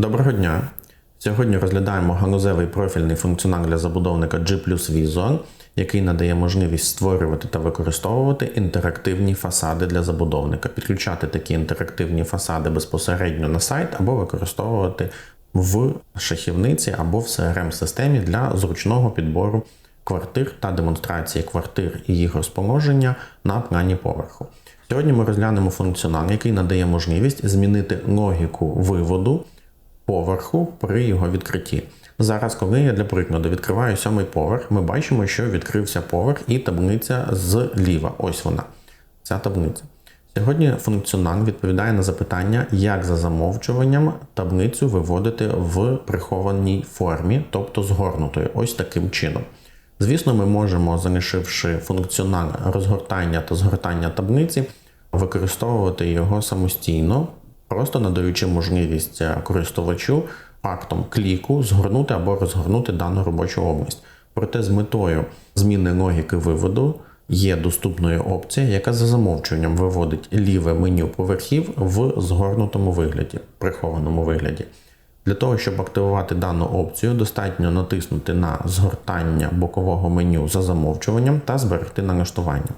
Доброго дня! Сьогодні розглядаємо ганузевий профільний функціонал для забудовника G Visual, який надає можливість створювати та використовувати інтерактивні фасади для забудовника, підключати такі інтерактивні фасади безпосередньо на сайт або використовувати в шахівниці або в CRM-системі для зручного підбору квартир та демонстрації квартир і їх розположення на плані поверху. Сьогодні ми розглянемо функціонал, який надає можливість змінити логіку виводу поверху при його відкритті. Зараз, коли я для прикладу відкриваю сьомий поверх, ми бачимо, що відкрився поверх і таблиця зліва. Ось вона, ця таблиця. Сьогодні функціонал відповідає на запитання, як за замовчуванням таблицю виводити в прихованій формі, тобто згорнутою, ось таким чином. Звісно, ми можемо, залишивши функціонал розгортання та згортання таблиці, використовувати його самостійно, просто надаючи можливість користувачу актом кліку згорнути або розгорнути дану робочу область. Проте з метою зміни логіки виводу є доступною опція, яка за замовчуванням виводить ліве меню поверхів в згорнутому вигляді, прихованому вигляді. Для того, щоб активувати дану опцію, достатньо натиснути на згортання бокового меню за замовчуванням та зберегти налаштування.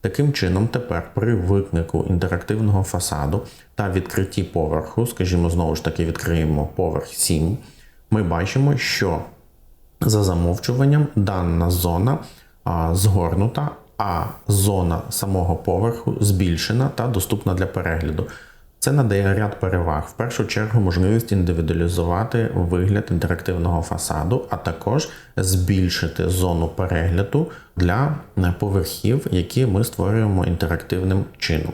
Таким чином, тепер при виклику інтерактивного фасаду та відкритті поверху, скажімо, знову ж таки, відкриємо поверх 7, ми бачимо, що за замовчуванням дана зона а, згорнута, а зона самого поверху збільшена та доступна для перегляду. Це надає ряд переваг. В першу чергу можливість індивідуалізувати вигляд інтерактивного фасаду, а також збільшити зону перегляду для поверхів, які ми створюємо інтерактивним чином.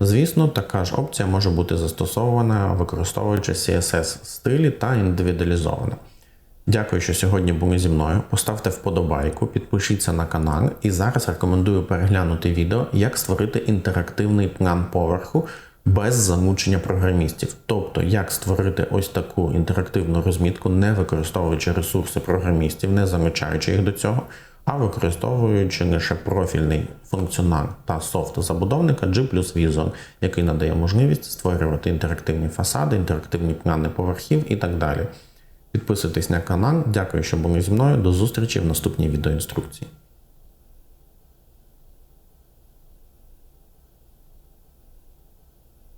Звісно, така ж опція може бути застосована, використовуючи CSS стилі та індивідуалізована. Дякую, що сьогодні були зі мною. Поставте вподобайку, підпишіться на канал і зараз рекомендую переглянути відео, як створити інтерактивний план поверху без замучення програмістів. Тобто, як створити ось таку інтерактивну розмітку, не використовуючи ресурси програмістів, не замічаючи їх до цього, а використовуючи лише профільний функціонал та софт забудовника G Visual, який надає можливість створювати інтерактивні фасади, інтерактивні плани поверхів і так далі. Підписуйтесь на канал. Дякую, що були зі мною. До зустрічі в наступній відеоінструкції.